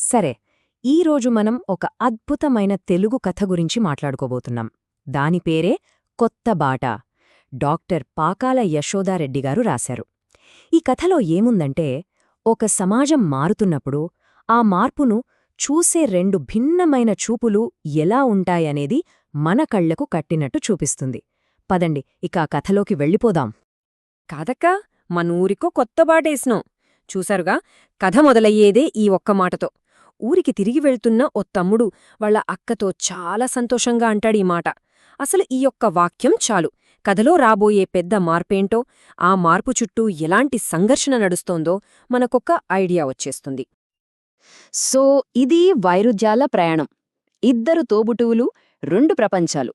సరే ఈరోజు మనం ఒక అద్భుతమైన తెలుగు కథ గురించి మాట్లాడుకోబోతున్నాం. దాని పేరే కొత్త బాట. డాక్టర్ పాకాల యశోదారెడ్డి గారు రాశారు. ఈ కథలో ఏముందంటే ఒక సమాజం మారుతున్నప్పుడు ఆ మార్పును చూసే రెండు భిన్నమైన చూపులు ఎలా ఉంటాయనేది మన కళ్ళకు కట్టినట్టు చూపిస్తుంది. పదండి ఇక ఆ కథలోకి వెళ్ళిపోదాం. కాదక్క మనూరికో కొత్త బాటేసినాం. చూశారుగా కథ మొదలయ్యేదే ఈ ఒక్క మాటతో. ఊరికి తిరిగి వెళ్తున్న ఓ తమ్ముడు వాళ్ళ అక్కతో చాలా సంతోషంగా అంటాడీ మాట. అసలు ఈ యొక్క వాక్యం చాలు. కథలో రాబోయే పెద్ద మార్పేంటో ఆ మార్పు చుట్టూ ఎలాంటి సంఘర్షణ నడుస్తోందో మనకొక్క ఐడియా వచ్చేస్తుంది. సో ఇది వైరుధ్యాల ప్రయాణం. ఇద్దరు తోబుటువులు రెండు ప్రపంచాలు.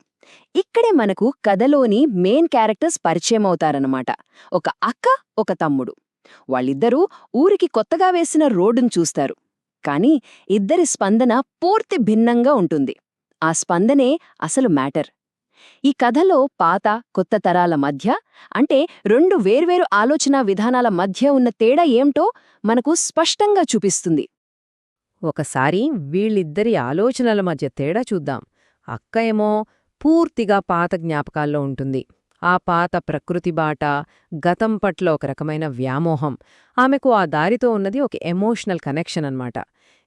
ఇక్కడే మనకు కథలోని మెయిన్ క్యారెక్టర్స్ పరిచయమవుతారన్నమాట. ఒక అక్క ఒక తమ్ముడు. వాళ్ళిద్దరూ ఊరికి కొత్తగా వేసిన రోడ్డును చూస్తారు. కాని ఇద్దరి స్పందన పూర్తి భిన్నంగా ఉంటుంది. ఆ స్పందనే అసలు మ్యాటర్. ఈ కథలో పాత కొత్త తరాల మధ్య అంటే రెండు వేర్వేరు ఆలోచనా విధానాల మధ్య ఉన్న తేడా ఏమిటో మనకు స్పష్టంగా చూపిస్తుంది. ఒకసారి వీళ్ళిద్దరి ఆలోచనల మధ్య తేడా చూద్దాం. అక్క ఏమో పూర్తిగా పాత జ్ఞాపకాల్లో ఉంటుంది. ఆ పాత ప్రకృతి బాట గతం పట్ల ఒక రకమైన వ్యామోహం. ఆమెకు ఆ దారితో ఉన్నది ఒక ఎమోషనల్ కనెక్షన్ అన్నమాట.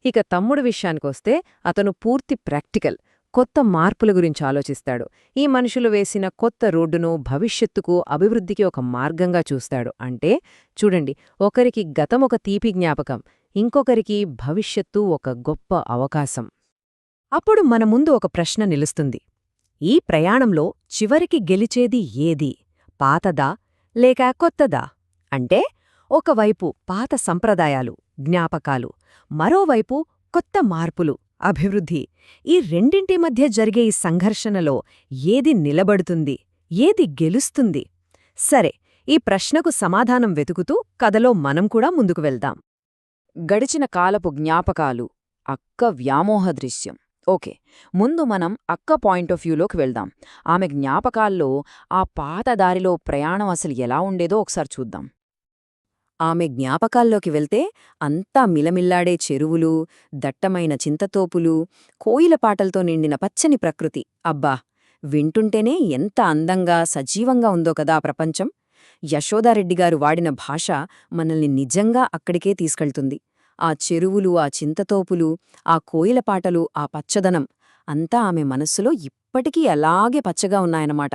ఇక తమ్ముడు విషయానికొస్తే అతను పూర్తి ప్రాక్టికల్ కొత్త మార్పుల గురించి ఆలోచిస్తాడు. ఈ మనుషులు వేసిన కొత్త రోడ్డును భవిష్యత్తుకు అభివృద్ధికి ఒక మార్గంగా చూస్తాడు. అంటే చూడండి ఒకరికి గతం ఒక తీపి జ్ఞాపకం ఇంకొకరికి భవిష్యత్తు ఒక గొప్ప అవకాశం. అప్పుడు మన ముందు ఒక ప్రశ్న నిలుస్తుంది. ఈ ప్రయాణంలో చివరికి గెలిచేది ఏది? పాతదా లేక కొత్తదా? అంటే ఒకవైపు పాత సంప్రదాయాలు జ్ఞాపకాలు మరోవైపు కొత్త మార్పులు అభివృద్ధి. ఈ రెండింటి మధ్య జరిగే ఈ సంఘర్షణలో ఏది నిలబడుతుంది? ఏది గెలుస్తుంది? సరే ఈ ప్రశ్నకు సమాధానం వెతుకుతూ కథలో మనం కూడా ముందుకు వెళ్దాం. గడిచిన కాలపు జ్ఞాపకాలు అక్క వ్యామోహ దృశ్యం. ఓకే. ముందు మనం అక్క పాయింట్ ఆఫ్ వ్యూలోకి వెళ్దాం. ఆమె జ్ఞాపకాల్లో ఆ పాత దారిలో ప్రయాణం అసలు ఎలా ఉండేదో ఒకసారి చూద్దాం. ఆమె జ్ఞాపకాల్లోకి వెళ్తే అంతా మిలమిల్లాడే చెరువులు దట్టమైన చింతతోపులు కోయిల పాటలతో నిండిన పచ్చని ప్రకృతి. అబ్బా! వింటుంటేనే ఎంత అందంగా సజీవంగా ఉందో కదా ప్రపంచం. యశోదారెడ్డిగారు వాడిన భాష మనల్ని నిజంగా అక్కడికే తీసుకెళ్తుంది. ఆ చెరువులు ఆ చింతతోపులు ఆ కోయిల పాటలు ఆ పచ్చదనం అంతా ఆమె మనస్సులో ఇప్పటికీ అలాగే పచ్చగా ఉన్నాయన్నమాట.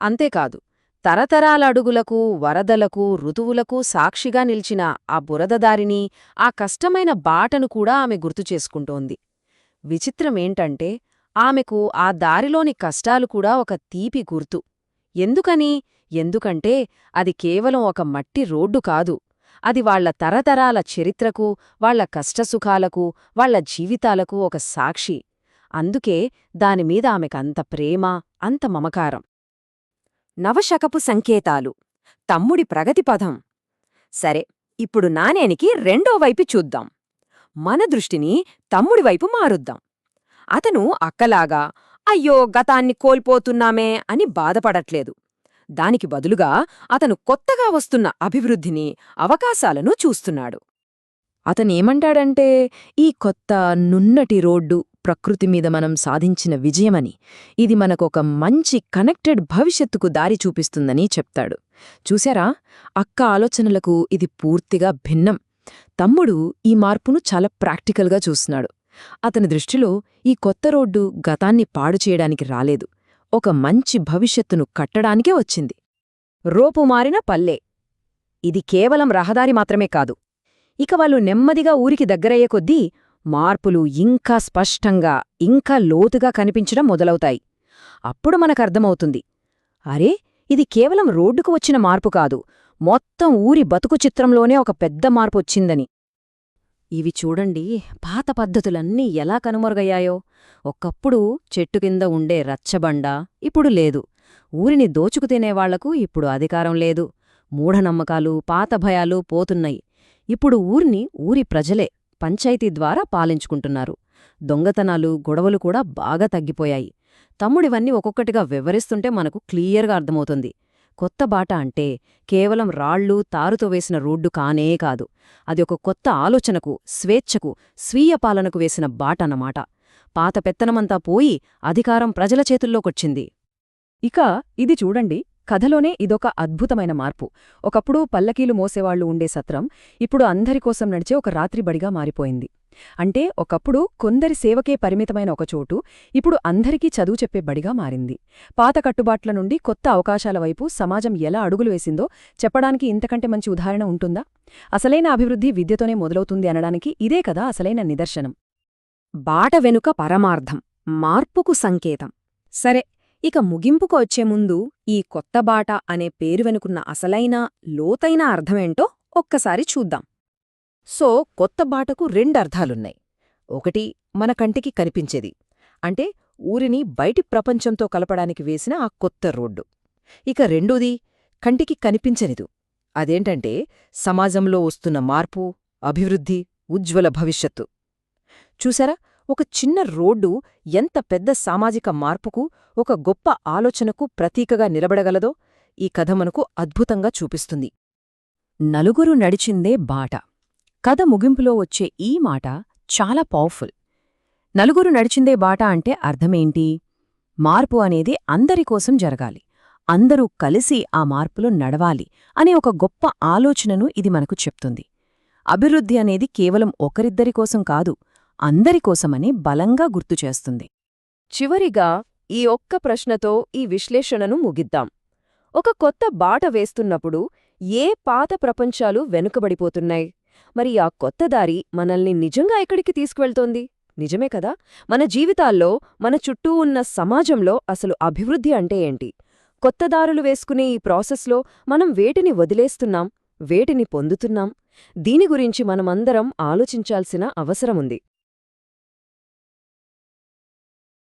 అంతేకాదు తరతరాలడుగులకు వరదలకు ఋతువులకు సాక్షిగా నిలిచిన ఆ బురదదారిని ఆ కష్టమైన బాటను కూడా ఆమె గుర్తు చేసుకుంటోంది. విచిత్రమేంటంటే ఆమెకు ఆ దారిలోని కష్టాలు కూడా ఒక తీపి గుర్తు. ఎందుకని? ఎందుకంటే అది కేవలం ఒక మట్టి రోడ్డు కాదు. అది వాళ్ళ తరతరాల చరిత్రకు వాళ్ళ కష్టసుఖాలకు వాళ్ళ జీవితాలకు ఒక సాక్షి. అందుకే దానిమీద ఆమెకంత ప్రేమ అంత మమకారం. నవశకపు సంకేతాలు. తమ్ముడి ప్రగతిపథం సరే ఇప్పుడు నాణేనికి రెండో వైపు చూద్దాం. మన దృష్టిని తమ్ముడి వైపు మారుద్దాం. అతను అక్కలాగా అయ్యో గతాన్ని కోల్పోతున్నామే అని బాధపడట్లేదు. దానికి బదులుగా అతను కొత్తగా వస్తున్న అభివృద్ధిని అవకాశాలను చూస్తున్నాడు. అతనేమంటాడంటే ఈ కొత్త నున్నటి రోడ్డు ప్రకృతి మీద మనం సాధించిన విజయమని ఇది మనకొక మంచి కనెక్టెడ్ భవిష్యత్తుకు దారి చూపిస్తుందని చెప్తాడు. చూశారా? అక్క ఆలోచనలకు ఇది పూర్తిగా భిన్నం. తమ్ముడు ఈ మార్పును చాలా ప్రాక్టికల్గా చూస్తున్నాడు. అతని దృష్టిలో ఈ కొత్త రోడ్డు గతాన్ని పాడు చేయడానికి రాలేదు. ఒక మంచి భవిష్యత్తును కట్టడానికే వచ్చింది. రూపుమారిన పల్లె. ఇది కేవలం రహదారి మాత్రమే కాదు. ఇక వాళ్ళు నెమ్మదిగా ఊరికి దగ్గరయ్యే కొద్దీ మార్పులు ఇంకా స్పష్టంగా ఇంకా లోతుగా కనిపించడం మొదలవుతాయి. అప్పుడు మనకర్థమవుతుంది అరే ఇది కేవలం రోడ్డుకు వచ్చిన మార్పు కాదు. మొత్తం ఊరి బతుకు చిత్రంలోనే ఒక పెద్ద మార్పొచ్చిందని ఇవి చూడండి పాత పద్ధతులన్నీ ఎలా కనుమరుగయ్యాయో. ఒకప్పుడు చెట్టు కింద ఉండే రచ్చబండ ఇప్పుడు లేదు. ఊరిని దోచుకు తినేవాళ్ళకు ఇప్పుడు అధికారం లేదు. మూఢనమ్మకాలు పాత భయాలు పోతున్నాయి. ఇప్పుడు ఊర్ని ఊరి ప్రజలే పంచాయతీ ద్వారా పాలించుకుంటున్నారు. దొంగతనాలు గొడవలు కూడా బాగా తగ్గిపోయాయి. తమ్ముడివన్నీ ఒక్కొక్కటిగా వివరిస్తుంటే మనకు క్లియర్గా అర్థమవుతుంది. కొత్త బాట అంటే కేవలం రాళ్ళు తారుతో వేసిన రోడ్డు కానే కాదు. అది ఒక కొత్త ఆలోచనకు స్వేచ్ఛకు స్వీయ పాలనకు వేసిన బాట అన్నమాట. పాత పెత్తనమంతా పోయి అధికారం ప్రజల చేతుల్లోకొచ్చింది. ఇక ఇది చూడండి కథలోనే ఇదొక అద్భుతమైన మార్పు. ఒకప్పుడు పల్లకీలు మోసేవాళ్ళు ఉండే సత్రం ఇప్పుడు అందరికోసం నడిచే ఒక రాత్రిబడిగా మారిపోయింది. అంటే ఒకప్పుడు కొందరి సేవకే పరిమితమైన ఒకచోటు ఇప్పుడు అందరికీ చదువు చెప్పే బడిగా మారింది. పాత కట్టుబాట్ల నుండి కొత్త అవకాశాల వైపు సమాజం ఎలా అడుగులు వేసిందో చెప్పడానికి ఇంతకంటే మంచి ఉదాహరణ ఉంటుందా? అసలైన అభివృద్ధి విద్యతోనే మొదలవుతుంది అనడానికి ఇదే కదా అసలైన నిదర్శనం. బాట వెనుక పరమార్థం మార్పుకు సంకేతం. సరే ఇక ముగింపుకు వచ్చే ముందు ఈ కొత్త బాట అనే పేరు వెనుకున్న అసలైన లోతైన అర్థమేంటో ఒక్కసారి చూద్దాం. సో కొత్త బాటకు రెండర్థాలున్నాయి ఒకటి మన కంటికి కనిపించేది అంటే ఊరిని బయటి ప్రపంచంతో కలపడానికి వేసిన ఆ కొత్త రోడ్డు. ఇక రెండోది కంటికి కనిపించనిదు. అదేంటంటే సమాజంలో వస్తున్న మార్పు అభివృద్ధి ఉజ్వల భవిష్యత్తు. చూసారా? ఒక చిన్న రోడ్డు ఎంత పెద్ద సామాజిక మార్పుకు ఒక గొప్ప ఆలోచనకు ప్రతీకగా నిలబడగలదో ఈ కథ మనకు అద్భుతంగా చూపిస్తుంది. నలుగురు నడిచిందే బాట. కథ ముగింపులో వచ్చే ఈ మాట చాలా పవర్ఫుల్. నలుగురు నడిచిందే బాట అంటే అర్థమేంటి? మార్పు అనేది అందరికోసం జరగాలి. అందరూ కలిసి ఆ మార్పులో నడవాలి అనే ఒక గొప్ప ఆలోచనను ఇది మనకు చెప్తుంది. అభివృద్ధి అనేది కేవలం ఒకరిద్దరికోసం కాదు అందరికోసమని బలంగా గుర్తుచేస్తుంది చివరిగా ఈ ఒక్క ప్రశ్నతో ఈ విశ్లేషణను ముగిద్దాం. ఒక కొత్త బాట వేస్తున్నప్పుడు ఏ పాత ప్రపంచాలు వెనుకబడిపోతున్నాయి? మరి ఆ కొత్త దారి మనల్ని నిజంగా ఎక్కడికి తీసుకువెళ్తోంది? నిజమే కదా? మన జీవితాల్లో మన చుట్టూ ఉన్న సమాజంలో అసలు అభివృద్ధి అంటే ఏంటి? కొత్త దారులు వేసుకునే ఈ ప్రాసెస్లో మనం వేటిని వదిలేస్తున్నాం వేటిని పొందుతున్నాం? దీని గురించి మనమందరం ఆలోచించాల్సిన అవసరముంది